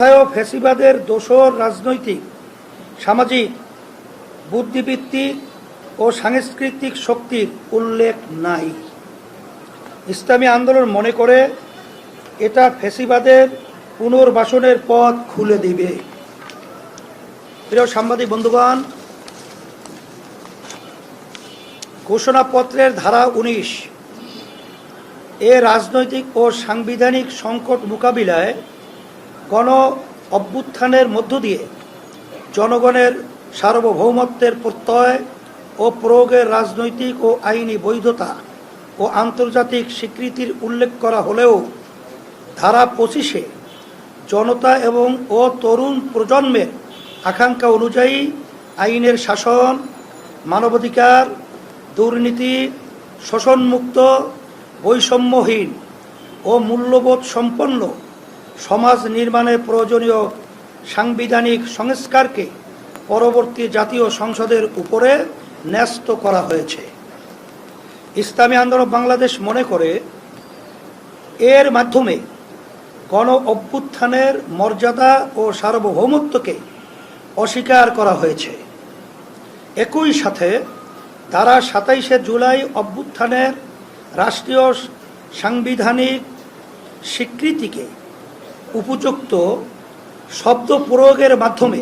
কোথাও ফ্যাসিবাদের দোসর রাজনৈতিক, সামাজিক, বুদ্ধিবৃত্তিক ও সাংস্কৃতিক শক্তির উল্লেখ নাই। ইসলামী আন্দোলন মনে করে এটা ফেসিবাদের পুনর্বাসনের পথ খুলে দিবে। প্রিয় সাংবাদিক বন্ধুগণ, ঘোষণাপত্রের ধারা উনিশ। এ রাজনৈতিক ও সাংবিধানিক সংকট মোকাবিলায় গণ অভ্যুত্থানের মধ্য দিয়ে জনগণের সার্বভৌমত্বের প্রত্যয় ও প্রয়োগের রাজনৈতিক ও আইনি বৈধতা ও আন্তর্জাতিক স্বীকৃতির উল্লেখ করা হলেও ধারা পঁচিশে জনতা এবং ও তরুণ প্রজন্মের আকাঙ্ক্ষা অনুযায়ী আইনের শাসন, মানবাধিকার, দুর্নীতি, শোষণমুক্ত, বৈষম্যহীন ও মূল্যবোধ সম্পন্ন সমাজ নির্মাণে প্রয়োজনীয় সাংবিধানিক সংস্কারকে পরবর্তী জাতীয় সংসদের উপরে ন্যস্ত করা হয়েছে। ইসলামী আন্দোলন বাংলাদেশ মনে করে, এর মাধ্যমে গণ অভ্যুত্থানের মর্যাদা ও সার্বভৌমত্বকে অস্বীকার করা হয়েছে। একই সাথে তারা সাতাইশে জুলাই অভ্যুত্থানের রাষ্ট্রীয় সাংবিধানিক স্বীকৃতিকে উপযুক্ত শব্দ প্রয়োগের মাধ্যমে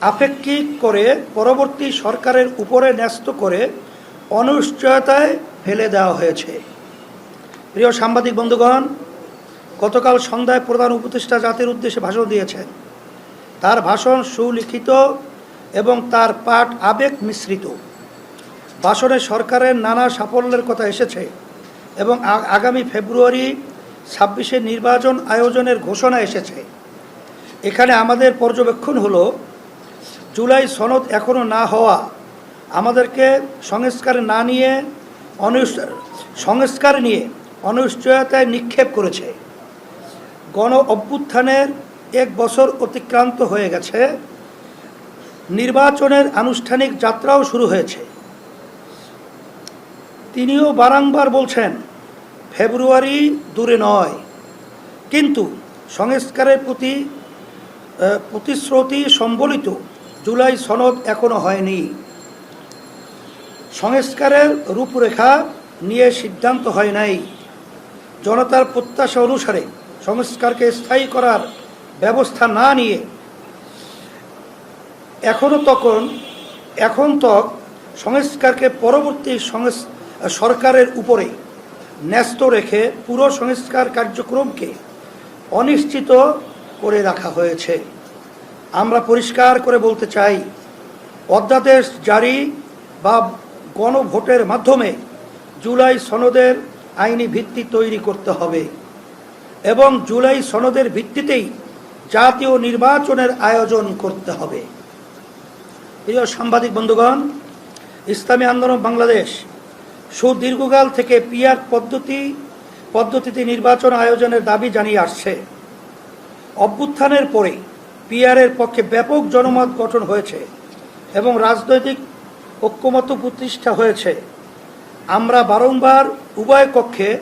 আপেক্ষিক করে পরবর্তী সরকারের উপরে ন্যস্ত করে অনিশ্চয়তায় ফেলে দেওয়া হয়েছে। প্রিয় সাংবাদিক বন্ধুগণ, গতকাল সন্ধ্যায় প্রধান উপদেষ্টা জাতির উদ্দেশ্যে ভাষণ দিয়েছেন। তার ভাষণ সুলিখিত এবং তার পাঠ আবেগ মিশ্রিত। ভাষণে সরকারের নানা সাফল্যের কথা এসেছে এবং আগামী ফেব্রুয়ারি ছাব্বিশে নির্বাচন আয়োজনের ঘোষণা এসেছে। এখানে আমাদের পর্যবেক্ষণ হলো, জুলাই সনদ এখনও না হওয়া, আমাদেরকে সংস্কার না নিয়ে সংস্কার নিয়ে অনিশ্চয়তায় নিক্ষেপ করেছে। গণ অভ্যুত্থানের এক বছর অতিক্রান্ত হয়ে গেছে। নির্বাচনের আনুষ্ঠানিক যাত্রাও শুরু হয়েছে। তিনিও বারংবার বলছেন ফেব্রুয়ারি দূরে নয়। কিন্তু সংস্কারের প্রতি প্রতিশ্রুতি সম্বলিত জুলাই সনদ এখনও হয়নি। সংস্কারের রূপরেখা নিয়ে সিদ্ধান্ত হয় নাই। জনতার প্রত্যাশা অনুসারে সংস্কারকে স্থায়ী করার ব্যবস্থা না নিয়ে এখনও তখন, এখন তক সংস্কারকে পরবর্তী সরকারের উপরে ন্যস্ত রেখে পুরো সংস্কার কার্যক্রমকে অনিশ্চিত করে রাখা হয়েছে। আমরা পরিষ্কার করে বলতে চাই, অধ্যাদেশ জারি বা গণভোটের মাধ্যমে জুলাই সনদের আইনি ভিত্তি তৈরি করতে হবে এবং জুলাই সনদের ভিত্তিতেই জাতীয় নির্বাচনের আয়োজন করতে হবে। প্রিয় সাংবাদিক বন্ধুগণ, ইসলামী আন্দোলন বাংলাদেশ সুদীর্ঘকাল থেকে পিআর পদ্ধতি, পদ্ধতিতে নির্বাচন আয়োজনের দাবি জানিয়ে আসছে। অভ্যুত্থানের পরে পিআরের পক্ষে ব্যাপক জনমত গঠন হয়েছে এবং রাজনৈতিক ঐক্যমত্য প্রতিষ্ঠা হয়েছে। আমরা বারংবার উভয় কক্ষে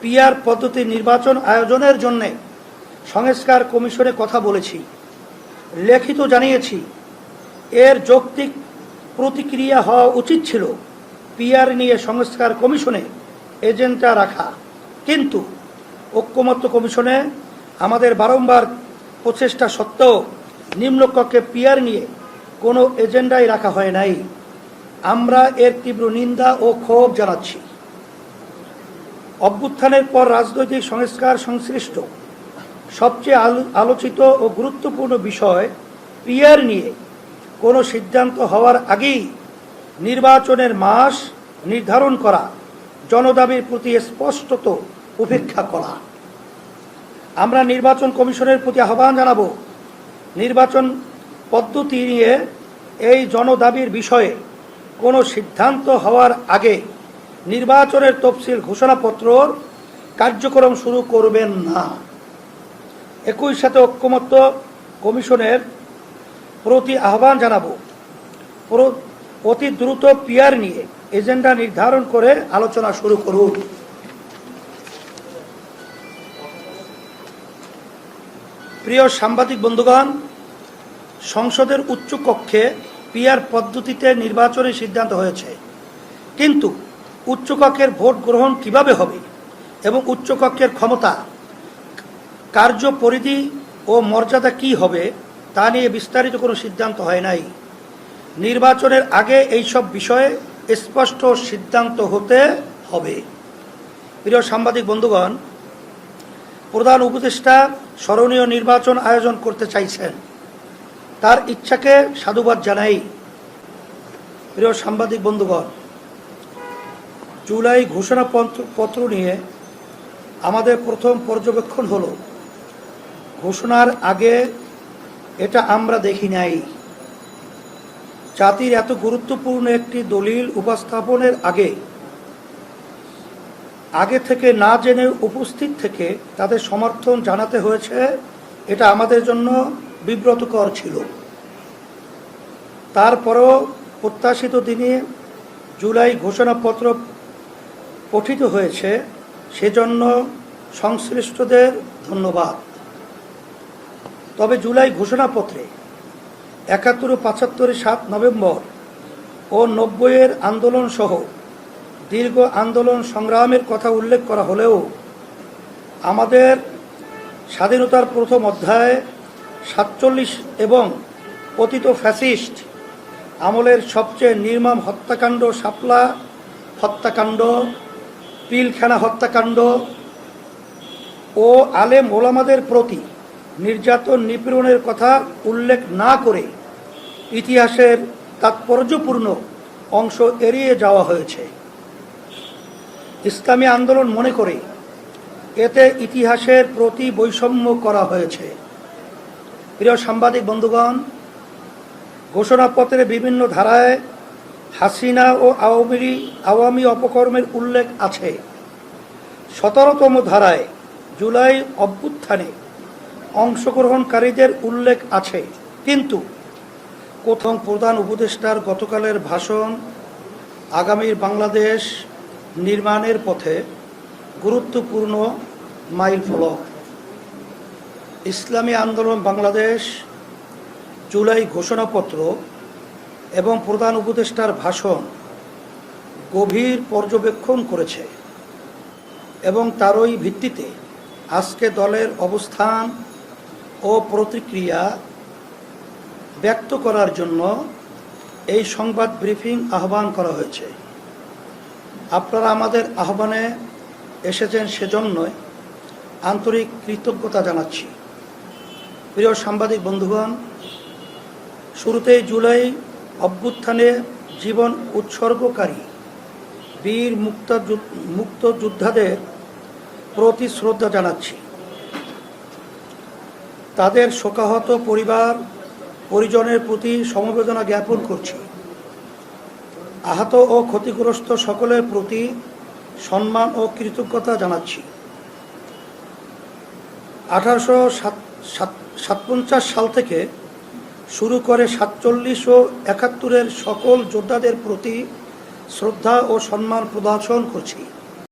পিআর পদ্ধতি নির্বাচন আয়োজনের জন্যে সংস্কার কমিশনে কথা বলেছি। লেখিত জানিয়েছি, এর যৌক্তিক প্রতিক্রিয়া হওয়া উচিত ছিল। পিআর নিয়ে সংস্কার কমিশনে এজেন্ডা রাখা। কিন্তু ঐক্যমত্য কমিশনে আমাদের বারংবার প্রচেষ্টা সত্ত্বেও নিম্নকক্ষে পিআর নিয়ে কোনো এজেন্ডাই রাখা হয় নাই। আমরা এর তীব্র নিন্দা ও ক্ষোভ জানাচ্ছি। অভ্যুত্থানের পর রাজনৈতিক সংস্কার সংশ্লিষ্ট সবচেয়ে আলো- আলোচিত ও গুরুত্বপূর্ণ বিষয় পিআর নিয়ে কোনো সিদ্ধান্ত হওয়ার আগেই নির্বাচনের মাস নির্ধারণ করা, জনদাবির প্রতি স্পষ্টত উপেক্ষা করা। আমরা নির্বাচন কমিশনের প্রতি আহ্বান জানাব, নির্বাচন পদ্ধতি নিয়ে এই জনদাবির বিষয়ে কোনো সিদ্ধান্ত হওয়ার আগে নির্বাচনের তফসিল ঘোষণাপত্রর কার্যক্রম শুরু করবেন না। একই সাথে ঐক্যমত্য কমিশনের প্রতি আহ্বান জানাব। অতি দ্রুত পিয়ার নিয়ে এজেন্ডা নির্ধারণ করে আলোচনা শুরু করুন। প্রিয় সাংবাদিক বন্ধুগণ, সংসদের উচ্চ কক্ষে পিয়ার পদ্ধতিতে নির্বাচনের সিদ্ধান্ত হয়েছে। কিন্তু উচ্চকক্ষের ভোট গ্রহণ কীভাবে হবে এবং উচ্চকক্ষের ক্ষমতা কার্য পরিধি ও মর্যাদা কি হবে তা নিয়ে বিস্তারিত কোনো সিদ্ধান্ত হয় নাই। নির্বাচনের আগে এইসব বিষয়ে স্পষ্ট সিদ্ধান্ত হতে হবে। প্রিয় সাংবাদিক বন্ধুগণ, প্রধান উপদেষ্টা স্মরণীয় নির্বাচন আয়োজন করতে চাইছেন। তার ইচ্ছাকে সাধুবাদ জানাই। প্রিয় সাংবাদিক বন্ধুগণ, জুলাই ঘোষণা পত্র- নিয়ে আমাদের প্রথম পর্যবেক্ষণ হলো। ঘোষণার আগে এটা আমরা দেখি নাই। জাতির এত গুরুত্বপূর্ণ একটি দলিল উপস্থাপনের আগে আগে থেকে না জেনে উপস্থিত থেকে তাদের সমর্থন জানাতে হয়েছে, এটা আমাদের জন্য বিব্রতকর ছিল। তারপরও প্রত্যাশিত দিনে জুলাই ঘোষণাপত্র পঠিত হয়েছে, সেজন্য সংশ্লিষ্টদের ধন্যবাদ। তবে জুলাই ঘোষণাপত্রে একাত্তর ও পঁচাত্তরের সাত নভেম্বর ও নব্বইয়ের আন্দোলন সহ দীর্ঘ আন্দোলন সংগ্রামের কথা উল্লেখ করা হলেও আমাদের স্বাধীনতার প্রথম অধ্যায়ে সাতচল্লিশ এবং পতিত ফ্যাসিস্ট আমলের সবচেয়ে নির্মম হত্যাকাণ্ড শাপলা হত্যাকাণ্ড, পিলখানা হত্যাকাণ্ড ও আলেম ওলামাদের প্রতি নির্যাতন নিপীড়নের কথা উল্লেখ না করে ইতিহাসের তাৎপর্যপূর্ণ অংশ এড়িয়ে যাওয়া হয়েছে। ইসলামী আন্দোলন মনে করে এতে ইতিহাসের প্রতি বৈষম্য করা হয়েছে। প্রিয় সাংবাদিক বন্ধুগণ, ঘোষণাপত্রের বিভিন্ন ধারায় হাসিনা ও আওয়ামী আওয়ামী অপকর্মের উল্লেখ আছে। সতেরোতম ধারায় জুলাই অভ্যুত্থানে অংশগ্রহণকারীদের উল্লেখ আছে। কিন্তু কোথাও প্রধান উপদেষ্টার গতকালের ভাষণ আগামীর বাংলাদেশ নির্মাণের পথে গুরুত্বপূর্ণ মাইল ফলক। ইসলামী আন্দোলন বাংলাদেশ জুলাই ঘোষণাপত্র এবং প্রধান উপদেষ্টার ভাষণ গভীর পর্যবেক্ষণ করেছে এবং তারই ভিত্তিতে আজকে দলের অবস্থান ও প্রতিক্রিয়া ব্যক্ত করার জন্য এই সংবাদ ব্রিফিং আহ্বান করা হয়েছে। আপনারা আমাদের আহ্বানে এসেছেন সেজন্যই আন্তরিক কৃতজ্ঞতা জানাচ্ছি। প্রিয় সাংবাদিক বন্ধুগণ, শুরুতেই জুলাই অভ্যুত্থানে জীবন উৎসর্গকারী বীর মুক্ত মুক্ত যোদ্ধাদের প্রতি শ্রদ্ধা জানাচ্ছি। তাদের শোকাহত পরিবার, পরিজনের প্রতি সমবেদনা জ্ঞাপন করছি। আহত ও ক্ষতিগ্রস্ত সকলের প্রতি সম্মান ও কৃতজ্ঞতা জানাচ্ছি। আঠারোশো সাতপঞ্চাশ সাল থেকে শুরু করে সাতচল্লিশ ও একাত্তরের সকল যোদ্ধাদের প্রতি শ্রদ্ধা ও সম্মান প্রদর্শন করছি।